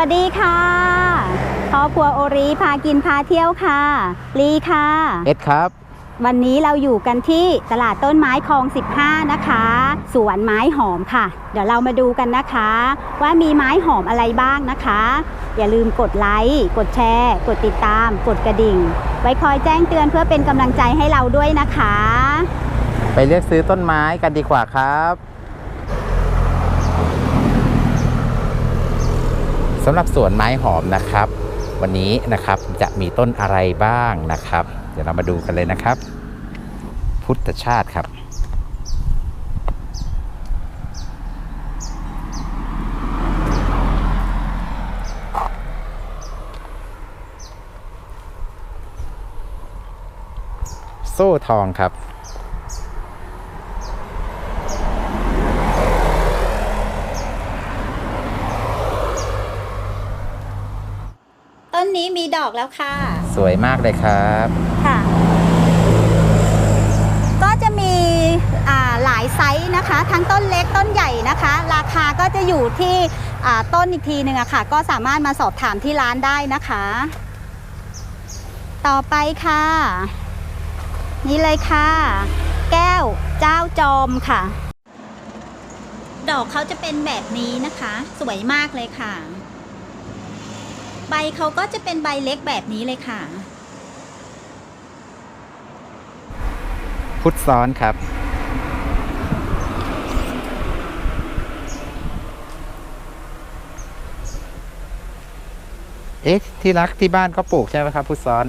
วัสดีค่ะครอบครัวโอรีพากินพาเที่ยวค่ะลีค่ะ เอ็ดครับ วันนี้เราอยู่กันที่ตลาดต้นไม้คลอง 15 นะคะ สวนไม้หอมค่ะ เดี๋ยวเรามาดูกันนะคะ ว่ามีไม้หอมอะไรบ้างนะคะ อย่าลืมกดไลค์กดแชร์ กดติดตาม กดกระดิ่ง ไว้คอยแจ้งเตือนเพื่อเป็นกำลังใจให้เราด้วยนะคะ ไปเลือกซื้อต้นไม้กันดีกว่าครับ สำหรับสวนไม้หอมนะครับ วันนี้นะครับจะมีต้นอะไรบ้างนะครับ เดี๋ยวเรามาดูกันเลยนะครับ พุทธชาติครับ โซ่ทองครับ ต้ นนี้มีดอกแล้วค่ะ สวยมากเลยครับค่ะ ก็จะมีอ่าหลายไซส์นะคะ ทั้งต้นเล็กต้นใหญ่นะคะ ราคาก็จะอยู่ที่อ่าต้นอีกทีหนึ่งอะค่ะ ก็สามารถมาสอบถามที่ร้านได้นะคะ ต่อไปค่ะ นี่เลยค่ะ แก้วเจ้าจอมค่ะ ดอกเขาจะเป็นแบบนี้นะคะ สวยมากเลยค่ะ ใบเขาก็จะเป็นใบเล็กแบบนี้เลยค่ะ พุทธซ้อนครับ เอ๊ะที่รักที่บ้านก็ปลูกใช่ไหมครับ พุทธซ้อน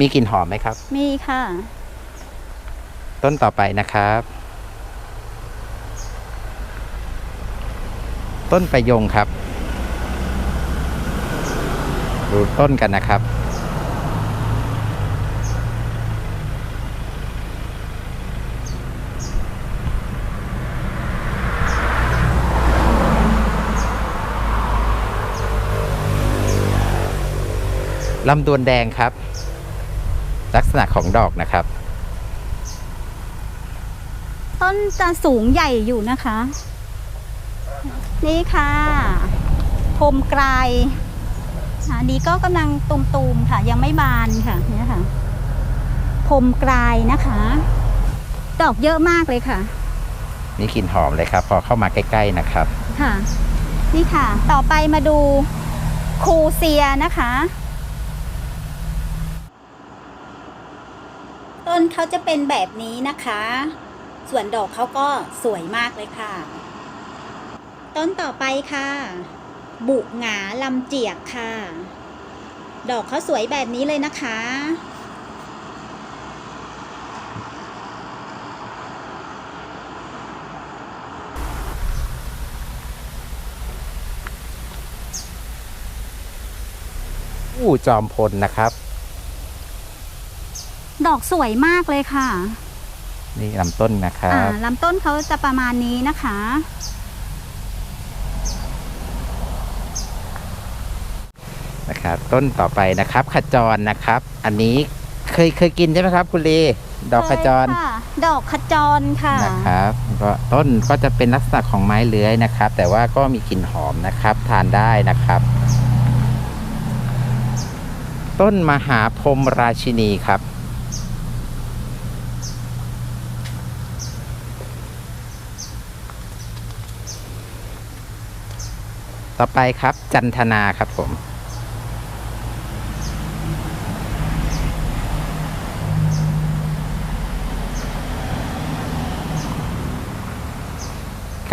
มีกลิ่นหอมไหมครับ มีค่ะ ต้นต่อไปนะครับ ต้นประยงครับ ดูต้นกันนะครับ ลำดวนแดงครับ ลักษณะของดอกนะครับ ต้นจะสูงใหญ่อยู่นะคะ นี่ค่ะพรมไกล อันนี้ก็กำลังตุมๆค่ะ ยังไม่บานค่ะเนี่ยค่ะพรมไกลายนะคะ ดอกเยอะมากเลยค่ะมีกลิ่นหอมเลยครับ พอเข้ามาใกล้ ๆนะครับ ค่ะ นี่ค่ะ ต่อไปมาดูคูเซียนะคะ ต้นเขาจะเป็นแบบนี้นะคะ ส่วนดอกเขาก็สวยมากเลยค่ะ ต้นต่อไปค่ะ บุหงาลำเจียกค่ะ ดอกเขาสวยแบบนี้เลยนะคะ อู้จอมพลนะครับ ดอกสวยมากเลยค่ะ นี่ลำต้นนะครัอ่าบ ลำต้นเขาจะประมาณนี้นะคะ นะครับ ต้นต่อไปนะครับขจรนะครับ อันนี้เคยเคยกินใช่ไหมครับคุณลีดอกขจรใช่ค่ะดอกขจรค่ะนะครับก็ต้นก็จะเป็นลักษณะของไม้เลื้อยนะครับ แต่ว่าก็มีกลิ่นหอมนะครับ ทานได้นะครับ ต้นมหาพรหมราชินีครับ ต่อไปครับจันทนาครับผม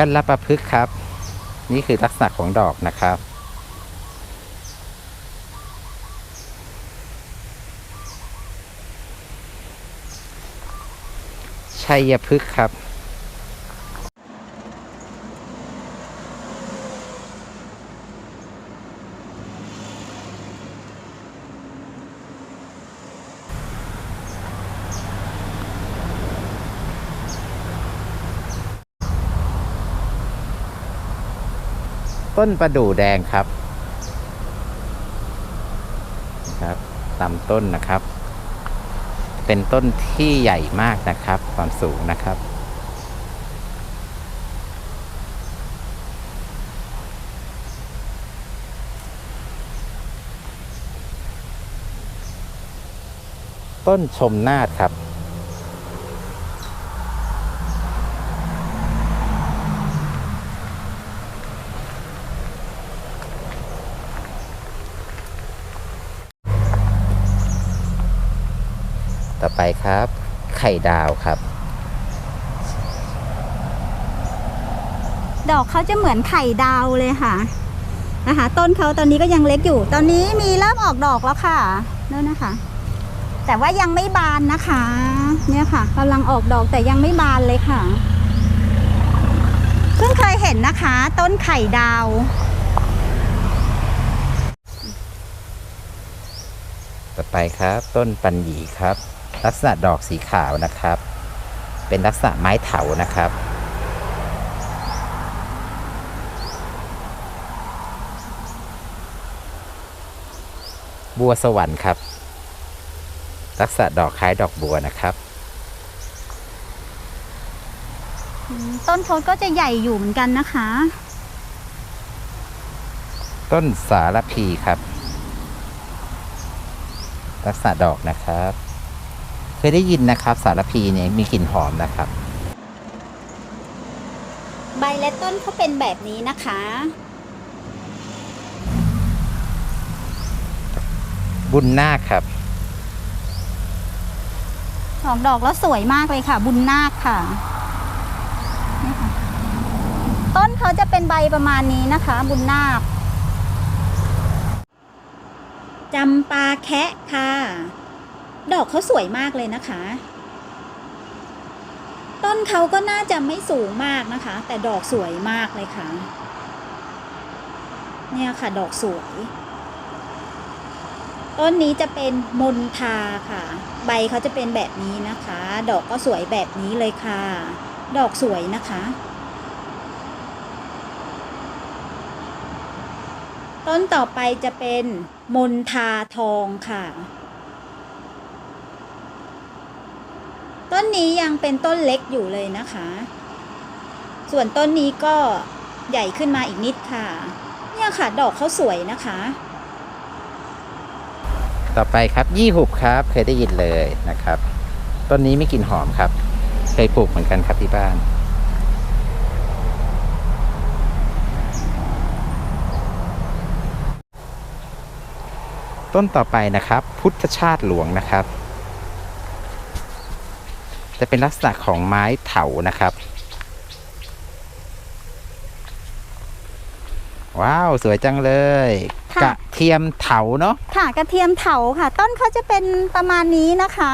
กันละประพฤกษ์ครับ นี่คือลักษณะของดอกนะครับ ชัยพฤกษ์ครับ ต้นประดู่แดงครับครับลำต้นนะครับ เป็นต้นที่ใหญ่มากนะครับ ความสูงนะครับ ต้นชมนาทครับ ต่อไปครับ ไข่ดาวครับ ดอกเขาจะเหมือนไข่ดาวเลยค่ะนะคะต้นเขาตอนนี้ก็ยังเล็กอยู่ ตอนนี้มีเริ่มออกดอกแล้วค่ะนั่นนะคะ แต่ว่ายังไม่บานนะคะ เนี่ยค่ะกำลังออกดอกแต่ยังไม่บานเลยค่ะเพิ่งเคยเห็นนะคะ ต้นไข่ดาวต่อไปครับ ต้นปันหยีครับ ลักษณะดอกสีขาวนะครับ เป็นลักษณะไม้เถานะครับ บัวสวรรค์ครับ ลักษณะดอกคล้ายดอกบัวนะครับ ต้นเขาก็จะใหญ่อยู่เหมือนกันนะคะ ต้นสารพีครับ ลักษณะดอกนะครับ เคยได้ยินนะครับ สารพีเนี่ยมีกลิ่นหอมนะครับ ใบและต้นเขาเป็นแบบนี้นะคะ บุญนาคครับออกดอกแล้วสวยมากเลยค่ะ บุญนาคค่ะนี่ค่ะ ต้นเขาจะเป็นใบประมาณนี้นะคะ บุญนาคจำปาแคะค่ะ ดอกเขาสวยมากเลยนะคะ ต้นเขาก็น่าจะไม่สูงมากนะคะ แต่ดอกสวยมากเลยค่ะ เนี่ยค่ะดอกสวย ต้นนี้จะเป็นมนทาค่ะ ใบเขาจะเป็นแบบนี้นะคะ ดอกก็สวยแบบนี้เลยค่ะ ดอกสวยนะคะต้นต่อไปจะเป็นมนทาทองค่ะ ต้นนี้ยังเป็นต้นเล็กอยู่เลยนะคะ ส่วนต้นนี้ก็ใหญ่ขึ้นมาอีกนิดค่ะ เนี่ยค่ะดอกเขาสวยนะคะ ต่อไปครับยี่หุบครับ เคยได้ยินเลยนะครับ ต้นนี้ไม่กลิ่นหอมครับ เคยปลูกเหมือนกันครับที่บ้าน ต้นต่อไปนะครับ พุทธชาติหลวงนะครับ จะเป็นลักษณะของไม้เถานะครับ ว้าวสวยจังเลย ค่ะ กระเทียมเถาเนาะค่ะกระเทียมเถาค่ะ ต้นเขาจะเป็นประมาณนี้นะคะ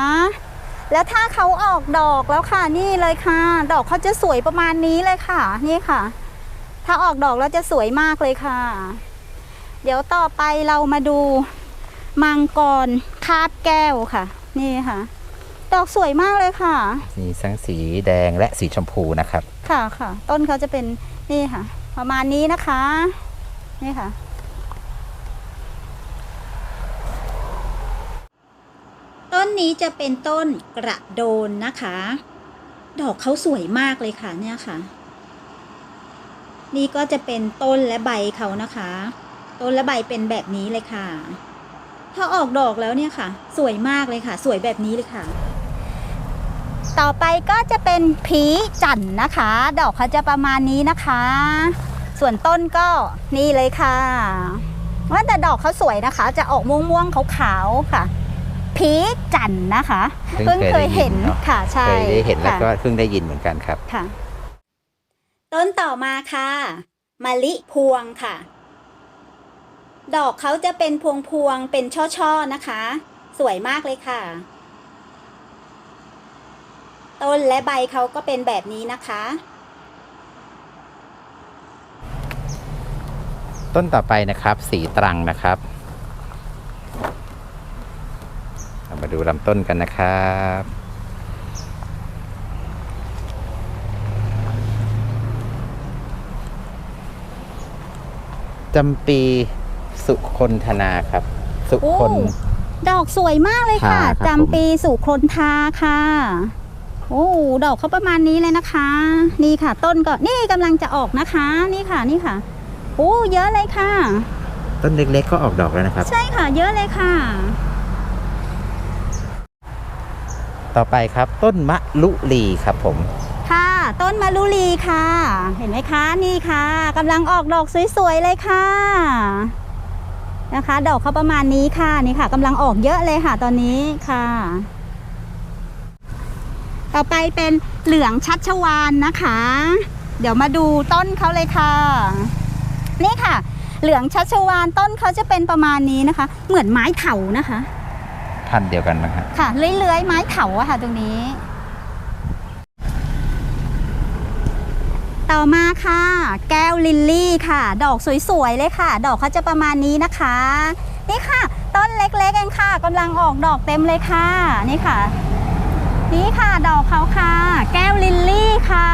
แล้วถ้าเขาออกดอกแล้วค่ะนี่เลยค่ะ ดอกเขาจะสวยประมาณนี้เลยค่ะ นี่ค่ะ ถ้าออกดอกแล้วจะสวยมากเลยค่ะ เดี๋ยวต่อไปเรามาดูมังกรคาบแก้วค่ะ นี่ค่ะ ดอกสวยมากเลยค่ะ มีทั้งสีแดงและสีชมพูนะครับ ค่ะค่ะ ต้นเขาจะเป็นนี่ค่ะ ประมาณนี้นะคะ นี่ค่ะ ต้นนี้จะเป็นต้นกระโดนนะคะ ดอกเขาสวยมากเลยค่ะเนี่ยค่ะ นี่ก็จะเป็นต้นและใบเขานะคะ ต้นและใบเป็นแบบนี้เลยค่ะถ้าออกดอกแล้วเนี่ยค่ะ สวยมากเลยค่ะ สวยแบบนี้เลยค่ะ ต่อไปก็จะเป็นผีจันทร์นะคะ ดอกเขาจะประมาณนี้นะคะ ส่วนต้นก็นี่เลยค่ะ ว่าแต่ดอกเขาสวยนะคะ จะออกม่วงม่วงๆขาวๆค่ะผีจันทร์นะคะ เพิ่งเคยเห็นเคยได้ยินเนอะค่ะใช่เคยได้เห็นแล้วก็ค่ะเพิ่งได้ยินเหมือนกันครับค่ะ ต้นต่อมาค่ะมะลิพวงค่ะ ดอกเขาจะเป็นพวงพวงๆเป็นช่อๆนะคะ สวยมากเลยค่ะ ต้นและใบเขาก็เป็นแบบนี้นะคะ ต้นต่อไปนะครับ สีตรังนะครับเรามาดูลำต้นกันนะครับจำปีสุคนธนาครับ สุคนโอ้ดอกสวยมากเลยค่ะค่ะครับจำปีสู่โคลนทาค่ะ โอ้ดอกเขาประมาณนี้เลยนะคะ นี่ค่ะ ต้นก็นี่กำลังจะออกนะคะ นี่ค่ะนี่ค่ะโอ้เยอะเลยค่ะ ต้นเล็กๆ ก็ออกดอกแล้วนะครับ ใช่ค่ะ เยอะเลยค่ะ ต่อไปครับต้นมะลุลีครับผม ค่ะ ต้นมะลุลีค่ะ เห็นไหมคะนี่ค่ะกำลังออกดอกสวยๆเลยค่ะนะคะ ดอกเขาประมาณนี้ค่ะนี่ค่ะกำลังออกเยอะเลยค่ะ ตอนนี้ค่ะ ต่อไปเป็นเหลืองชัชวานนะคะ เดี๋ยวมาดูต้นเขาเลยค่ะ นี่ค่ะ เหลืองชัชวานต้นเขาจะเป็นประมาณนี้นะคะ เหมือนไม้เถานะคะพันธุ์เดียวกันนะครับค่ะเลื้อยๆไม้เถาอะค่ะตรงนี้ ต่อมาค่ะ แก้วลิลลี่ค่ะ ดอกสวยๆเลยค่ะ ดอกเขาจะประมาณนี้นะคะ นี่ค่ะ ต้นเล็กๆเองค่ะกำลังออกดอกเต็มเลยค่ะ นี่ค่ะ นี่ค่ะดอกเขาค่ะ แก้วลิลลี่ค่ะ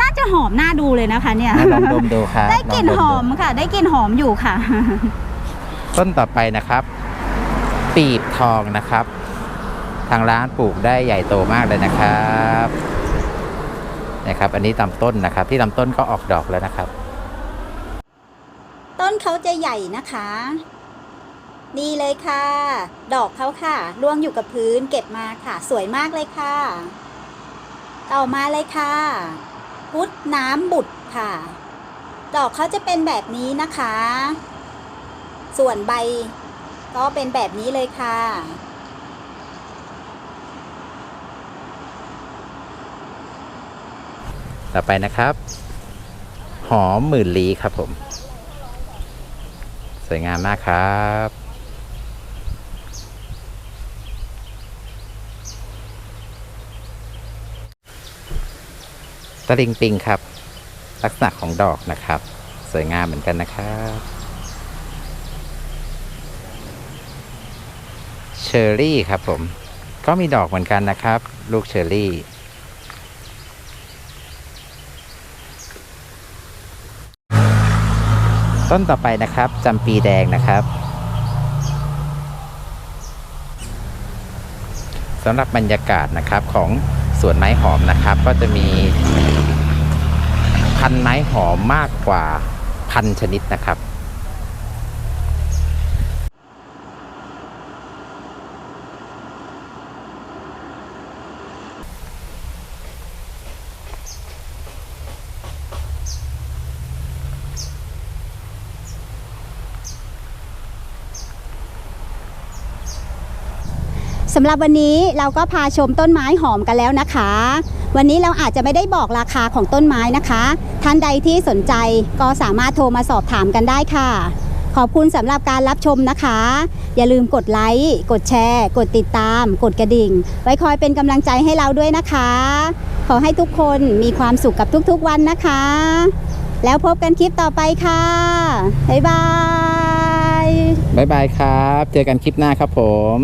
น่าจะหอมน่าดูเลยนะคะเนี่ยลองดมดูครับได้กลิ่นลงหดอมค่ะ ได้กลิ่นหอมอยู่ค่ะ ต้นต่อไปนะครับ ปีบทองนะครับ ทางร้านปลูกได้ใหญ่โตมากเลยนะครับนะครับ อันนี้ลำต้นนะครับ ที่ลำต้นก็ออกดอกแล้วนะครับ ต้นเขาจะใหญ่นะคะ นี่เลยค่ะ ดอกเขาค่ะ ร่วงอยู่กับพื้นเก็บมาค่ะ สวยมากเลยค่ะ ต่อมาเลยค่ะ พุทธน้ำบุตรค่ะ ดอกเขาจะเป็นแบบนี้นะคะ ส่วนใบ ก็เป็นแบบนี้เลยค่ะ ต่อไปนะครับ หอมหมื่นลีครับผม สวยงามมากครับ ตะลิงปิงครับ ลักษณะของดอกนะครับ สวยงามเหมือนกันนะครับเชอร์รี่ครับผม ก็มีดอกเหมือนกันนะครับ ลูกเชอร์รี่ต้นต่อไปนะครับจำปีแดงนะครับสำหรับบรรยากาศนะครับของ สวนไม้หอมนะครับ ก็จะมีพันไม้หอมมากกว่าพันชนิดนะครับ สำหรับวันนี้เราก็พาชมต้นไม้หอมกันแล้วนะคะ วันนี้เราอาจจะไม่ได้บอกราคาของต้นไม้นะคะ ท่านใดที่สนใจก็สามารถโทรมาสอบถามกันได้ค่ะ ขอบคุณสำหรับการรับชมนะคะ อย่าลืมกดไลค์กดแชร์ กดติดตาม กดกระดิ่ง ไว้คอยเป็นกำลังใจให้เราด้วยนะคะ ขอให้ทุกคนมีความสุขกับทุกๆวันนะคะ แล้วพบกันคลิปต่อไปค่ะบ๊ายบายบ๊ายบายครับ เจอกันคลิปหน้าครับผม